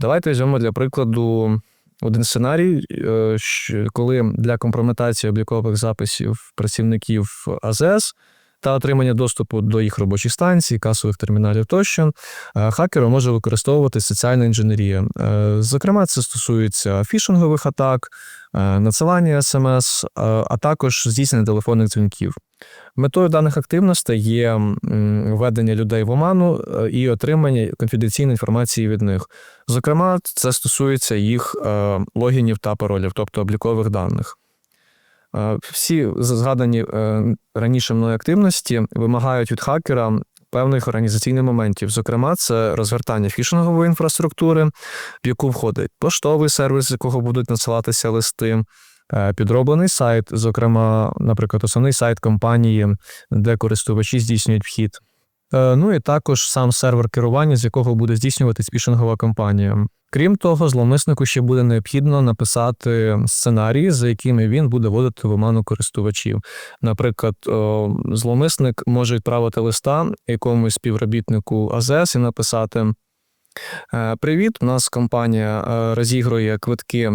Давайте візьмемо для прикладу один сценарій, е, коли для компрометації облікових записів працівників АЗС та отримання доступу до їх робочих станцій, касових терміналів тощо, е, хакер може використовувати соціальна інженерія. Е, Зокрема, це стосується фішингових атак, надсилання смс, е, а також здійснення телефонних дзвінків. Метою даних активностей є введення людей в оману е, і отримання конфіденційної інформації від них. Зокрема, це стосується їх е, логінів та паролів, тобто облікових даних. Е, Всі згадані е, раніше мною активності вимагають від хакера певних організаційних моментів. Зокрема, це розгортання фішингової інфраструктури, в яку входить поштовий сервіс, з якого будуть надсилатися листи, е, підроблений сайт, зокрема, наприклад, основний сайт компанії, де користувачі здійснюють вхід. Е, Ну і також сам сервер керування, з якого буде здійснюватись фішингова кампанія. Крім того, зловмиснику ще буде необхідно написати сценарії, за якими він буде вводити в оману користувачів. Наприклад, зловмисник може відправити листа якомусь співробітнику АЗС і написати. «Е, Привіт, у нас компанія е, розігрує квитки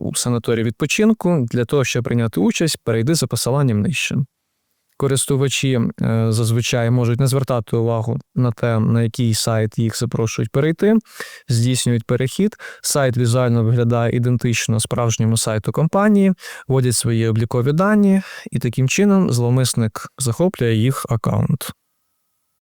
у санаторії відпочинку. Для того, щоб прийняти участь, перейди за посиланням нижче. Користувачі е, зазвичай можуть не звертати увагу на те, на який сайт їх запрошують перейти, здійснюють перехід. Сайт візуально виглядає ідентично справжньому сайту компанії, вводять свої облікові дані, і таким чином зловмисник захоплює їх аккаунт.